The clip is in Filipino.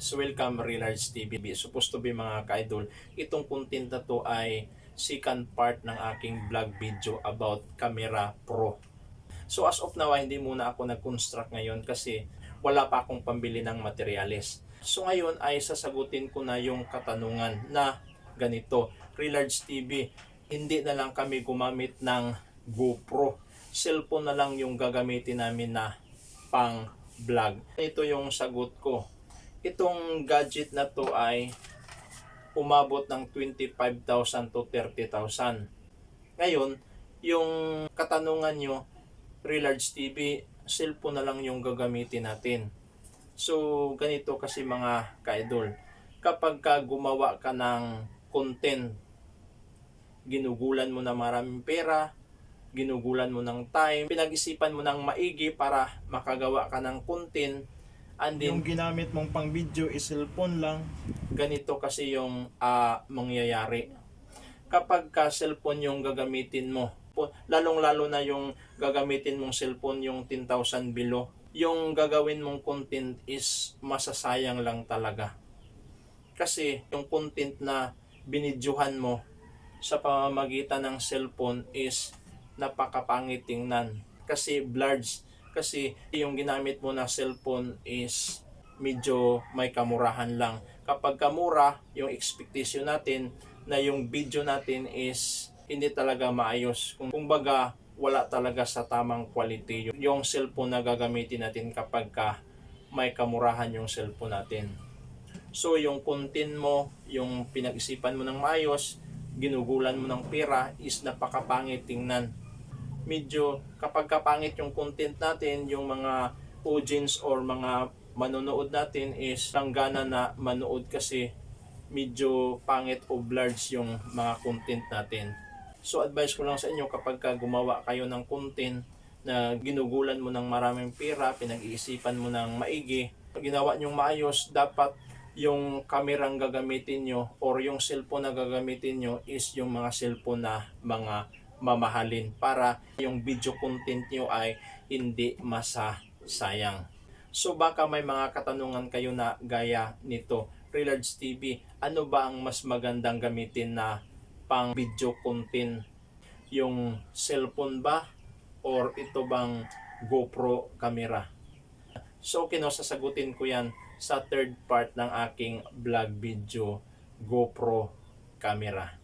So welcome Relarge TV. Supposed to be mga ka-idol, itong content na to ay second part ng aking vlog video about Camera Pro. So as of now, hindi muna ako nag-construct ngayon kasi wala pa akong pambili ng materyales. So ngayon ay sasagutin ko na yung katanungan na ganito. Relarge TV, hindi na lang kami gumamit ng GoPro. Cellphone na lang yung gagamitin namin na pang vlog. Ito yung sagot ko. Itong gadget na to ay umabot ng 25,000 to 30,000. Ngayon, yung katanungan nyo, Relarge TV, cellphone na lang yung gagamitin natin. So, ganito kasi mga ka-idol. Kapag ka gumawa ka ng content, ginugulan mo na maraming pera, ginugulan mo ng time, pinag-isipan mo ng maigi para makagawa ka ng content, and then Yung ginamit mong pang video is cellphone lang. ganito kasi yung ah, mangyayari. Kapag ka cellphone yung gagamitin mo, lalong-lalo na yung gagamitin mong cellphone yung 10,000 below, yung gagawin mong content is masasayang lang talaga. Kasi yung content na binidyohan mo sa pamamagitan ng cellphone is napakapangit tingnan. Kasi blurred. Kasi yung ginamit mo na cellphone is medyo may kamurahan lang. Kapag kamura, yung expectation natin na yung video natin is hindi talaga maayos. Kung kumbaga, wala talaga sa tamang quality yung, cellphone na gagamitin natin kapag ka may kamurahan yung cellphone natin. So, yung content mo, yung pinag-isipan mo ng maayos, ginugulan mo ng pera is napakapangit tingnan. Medyo kapag kapangit yung content natin, yung mga audience or mga manonood natin is langgana na manood kasi medyo pangit o blurred yung mga content natin. So advice ko lang sa inyo kapag ka gumawa kayo ng content na ginugulan mo ng maraming pera, pinag-iisipan mo ng maigi, ginawa nyong maayos, dapat yung kamerang gagamitin nyo or yung cellphone na gagamitin nyo is yung mga cellphone na mga mamahalin para yung video content nyo ay hindi masasayang. So baka may mga katanungan kayo na gaya nito. Relarge TV, ano ba ang mas magandang gamitin na pang video content? Yung cellphone ba? Or ito bang GoPro camera? So kinasasagutin ko yan sa third part ng aking vlog video GoPro camera.